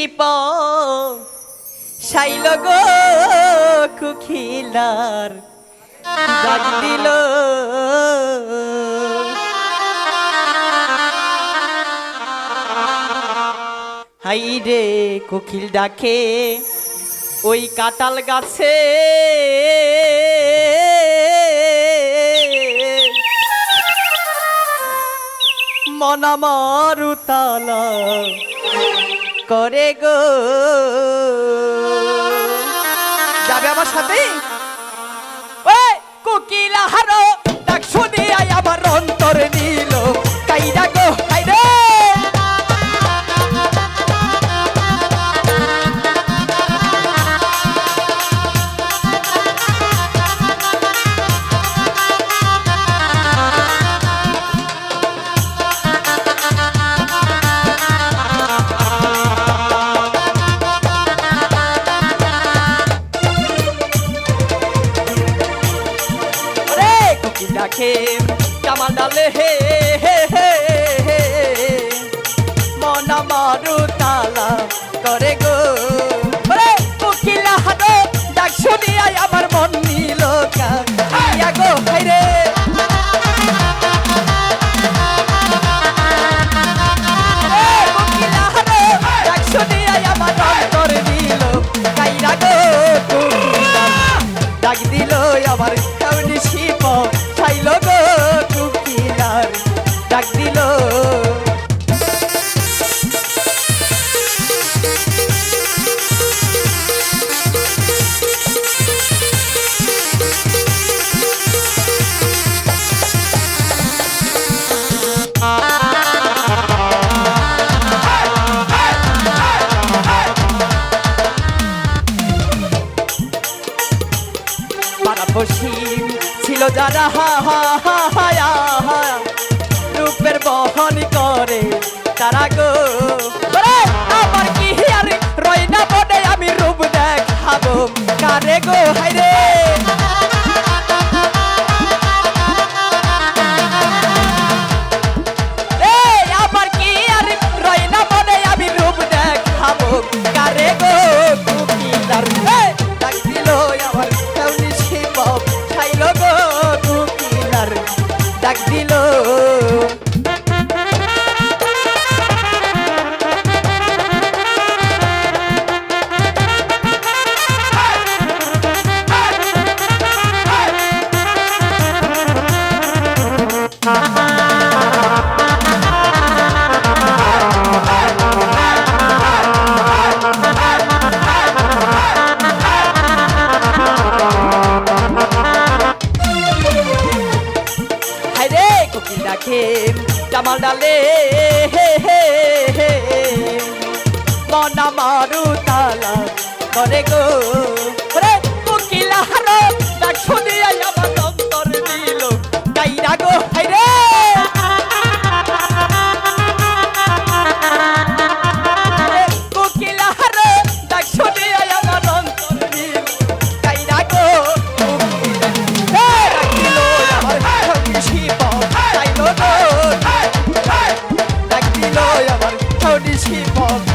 Sheep সাইল গো কুখিলার, ডাক দিল। High রে কোকিল ডাকে, ওই কাটাল গাছে মনা মারুতালা করে গো। যাবে আমার সাথে? ওই কুকিলা হারো ডাক শুনি আই আমার অন্তর নিল। রে ডাকে কামাল ডালে হে হে হে হে মনা মারু তালা করে গো। কোকিলা কোকিল ডাক শুনিয়াই আমার মন নিল কাইয়া গো হাইরে পাড়াপড়শি ছিল যারা হা হা হা হায়া রূপের বহন করে তারা গো। আমার কি হিয়ারে? রই না বনে আমি রূপ দেখাবো। কারে গো হাইরে কোকিল ডাকে জামাল ডালে হে হে হে। মনা মারু তালা করে গো। ডাক